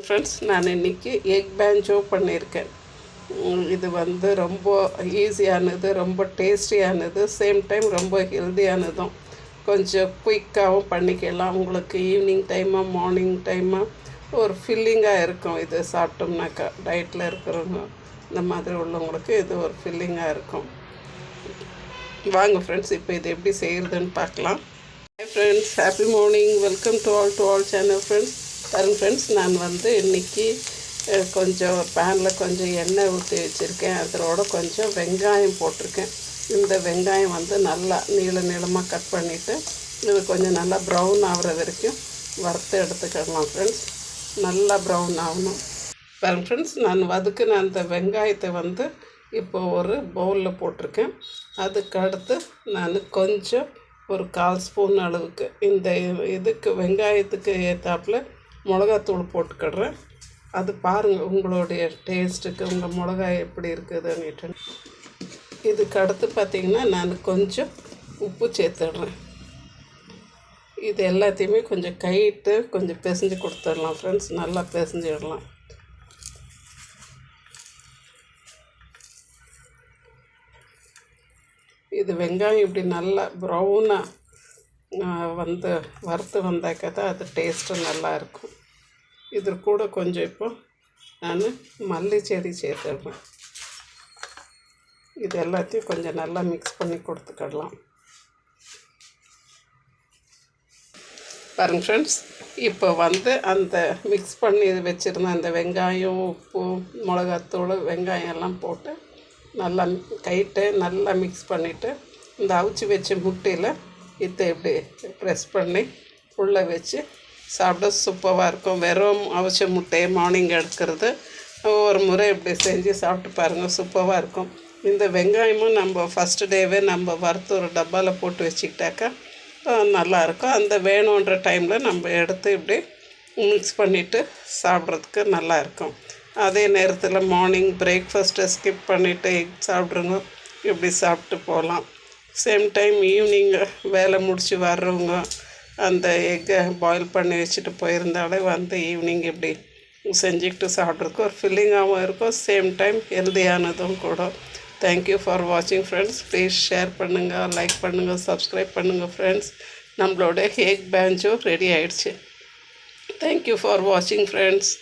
Friends நான் இன்றைக்கி egg banjo பண்ணியிருக்கேன். இது வந்து ரொம்ப ஈஸியானது ரொம்ப டேஸ்டியானது சேம் டைம் ரொம்ப ஹெல்த்தியானதும் கொஞ்சம் குயிக்காகவும் பண்ணிக்கலாம். உங்களுக்கு ஈவினிங் டைமாக மார்னிங் டைமாக ஒரு ஃபில்லிங்காக இருக்கும் இது சாப்பிட்டோம்னாக்கா. டயட்டில் இருக்கிறவங்க இந்த மாதிரி உள்ளவங்களுக்கு இது ஒரு ஃபில்லிங்காக இருக்கும். வாங்க ஃப்ரெண்ட்ஸ் இப்போ இது எப்படி செய்கிறதுன்னு பார்க்கலாம். Hi friends happy morning welcome to all to all channel friends பாருங்க ஃப்ரெண்ட்ஸ் நான் வந்து இன்றைக்கி கொஞ்சம் பேனில் கொஞ்சம் எண்ணெய் ஊற்றி வச்சுருக்கேன். அதோட கொஞ்சம் வெங்காயம் போட்டிருக்கேன். இந்த வெங்காயம் வந்து நல்லா நீள நீளமாக கட் பண்ணிவிட்டு இது கொஞ்சம் நல்லா ப்ரௌன் ஆகிற வரைக்கும் வறுத்து எடுத்துக்கிடலாம் ஃப்ரெண்ட்ஸ் நல்லா ப்ரௌன் ஆகணும். பாருங்கள் ஃப்ரெண்ட்ஸ் நான் வதக்குன அந்த வெங்காயத்தை வந்து இப்போ ஒரு பவுலில் போட்டிருக்கேன். அதுக்கு அடுத்து நான் கொஞ்சம் ஒரு கால் ஸ்பூன் அளவுக்கு இந்த இதுக்கு வெங்காயத்துக்கு ஏற்றாப்புல மிளகாத்தூள் போட்டுக்கிடுறேன். அது பாருங்கள் உங்களுடைய டேஸ்ட்டுக்கு உங்கள் மிளகாய் எப்படி இருக்குதுன்னுட்டு. இதுக்கு அடுத்து பார்த்திங்கன்னா நான் கொஞ்சம் உப்பு சேர்த்துடுறேன். இது எல்லாத்தையுமே கொஞ்சம் கைட்டு கொஞ்சம் பிசைஞ்சு கொடுத்துடலாம் ஃப்ரெண்ட்ஸ் நல்லா பிசைஞ்சிடலாம். இது வெங்காயம் இப்படி நல்லா ப்ரௌனாக வந்து வறுத்து வந்தாக்கா தான் அது டேஸ்ட்டு நல்லாயிருக்கும் இதில் கூட கொஞ்சம் இப்போ நான் மல்லி செடி சேர்த்துருவேன் இது எல்லாத்தையும் கொஞ்சம் நல்லா மிக்ஸ் பண்ணி கொடுத்துக்கிடலாம் பாருங்க ஃப்ரெண்ட்ஸ் இப்போ வந்து அந்த மிக்ஸ் பண்ணி வச்சுருந்த அந்த வெங்காயம் உப்பு மிளகாத்தூள் வெங்காயம் எல்லாம் போட்டு நல்லா கைட்டு நல்லா மிக்ஸ் பண்ணிவிட்டு இந்த அவிச்சு வச்ச முட்டையில் இதை இப்படி ப்ரெஸ் பண்ணி உள்ளே வச்சு சாப்பிட சூப்பராக இருக்கும். வெறும் அவிச்ச முட்டையை மார்னிங் எடுக்கிறது. ஒரு முறை இப்படி செஞ்சு சாப்பிட்டு பாருங்கள் சூப்பராக இருக்கும். இந்த வெங்காயமும் நம்ம ஃபஸ்ட்டு டேவே நம்ம வறுத்து ஒரு டப்பாவில் போட்டு வச்சுக்கிட்டாக்கா நல்லாயிருக்கும் அந்த வேணுன்ற டைமில் நம்ம எடுத்து இப்படி மிக்ஸ் பண்ணிவிட்டு சாப்பிட்றதுக்கு நல்லாயிருக்கும் அதே நேரத்தில் மார்னிங் பிரேக்ஃபாஸ்ட்டை ஸ்கிப் பண்ணிவிட்டு எக் சாப்பிட்ருங்க இப்படி சாப்பிட்டு போகலாம். சேம் டைம் ஈவினிங் வேலை முடித்து வர்றவங்க அந்த எக்கை பாயில் பண்ணி வச்சுட்டு போயிருந்தாலே வந்து ஈவினிங் இப்படி செஞ்சுக்கிட்டு சாப்பிட்றதுக்கு ஒரு ஃபில்லிங்காகவும் இருக்கும். சேம் டைம் ஹெல்தியானதும் கூட. தேங்க்யூ ஃபார் வாட்சிங் ஃப்ரெண்ட்ஸ் ப்ளீஸ் ஷேர் பண்ணுங்கள் லைக் பண்ணுங்கள் சப்ஸ்கிரைப் பண்ணுங்கள் ஃப்ரெண்ட்ஸ் நம்மளோட கேக் பேஞ்சோ ரெடி ஆயிடுச்சு. தேங்க்யூ ஃபார் வாட்சிங் ஃப்ரெண்ட்ஸ்